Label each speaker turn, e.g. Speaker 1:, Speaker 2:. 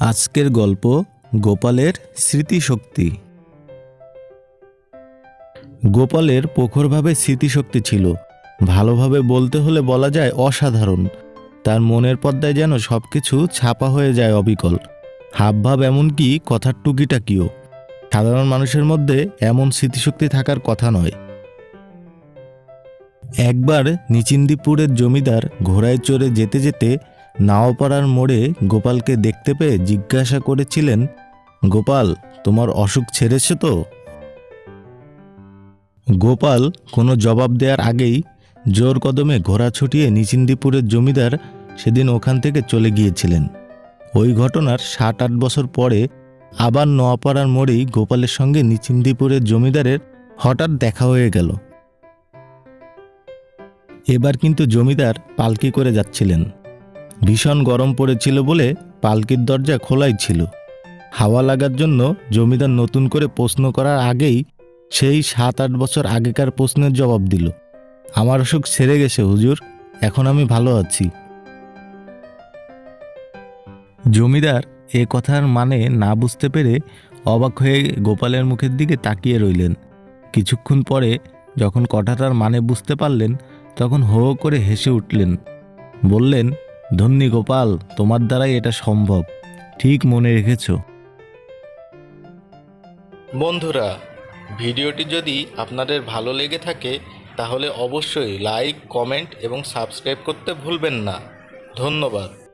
Speaker 1: আজকের গল্প গোপালের স্মৃতিশক্তি। গোপালের প্রখরভাবে স্মৃতিশক্তি ছিল। ভালোভাবে বলতে হলে বলা যায় অসাধারণ। তার মনের পর্দায় যেন সব কিছু ছাপা হয়ে যায় অবিকল। হাবভাব এমনকি কথার টুকিটাকিও সাধারণ মানুষের মধ্যে এমন স্মৃতিশক্তি থাকার কথা নয়। একবার নিচিন্দিপুরের জমিদার ঘোড়ায় চড়ে যেতে যেতে নাওপাড়ার মোড়ে গোপালকে দেখতে পেয়ে জিজ্ঞাসা করেছিলেন, গোপাল, তোমার অসুখ ছেড়েছে তো? গোপাল কোনো জবাব দেওয়ার আগেই জোর কদমে ঘোড়া ছুটিয়ে নিচিন্দিপুরের জমিদার সেদিন ওখান থেকে চলে গিয়েছিলেন। ওই ঘটনার সাত আট বছর পরে আবার নোয়াপাড়ার মোড়েই গোপালের সঙ্গে নিচিন্দিপুরের জমিদারের হঠাৎ দেখা হয়ে গেল। এবার কিন্তু জমিদার পালকি করে যাচ্ছিলেন। ভীষণ গরম পড়েছিল বলে পালকির দরজা খোলাই ছিল। হাওয়া লাগার জন্য জমিদার নতুন করে প্রশ্ন করার আগেই সেই সাত আট বছর আগেকার প্রশ্নের জবাব দিল। আমার অসুখ সেরে গেছে, হুজুর। এখন আমি ভালো আছি। জমিদার এ কথার মানে না বুঝতে পেরে অবাক হয়ে গোপালের মুখের দিকে তাকিয়ে রইলেন। কিছুক্ষণ পরে যখন কথাটার মানে বুঝতে পারলেন, তখন হো করে হেসে উঠলেন। বললেন ধন্যী গোপাল, তোমার দ্বারাই এটা সম্ভব। ঠিক মনে রেখেছ। বন্ধুরা, ভিডিওটি যদি আপনাদের ভালো লেগে থাকে, তাহলে অবশ্যই লাইক, কমেন্ট এবং সাবস্ক্রাইব করতে ভুলবেন না। ধন্যবাদ।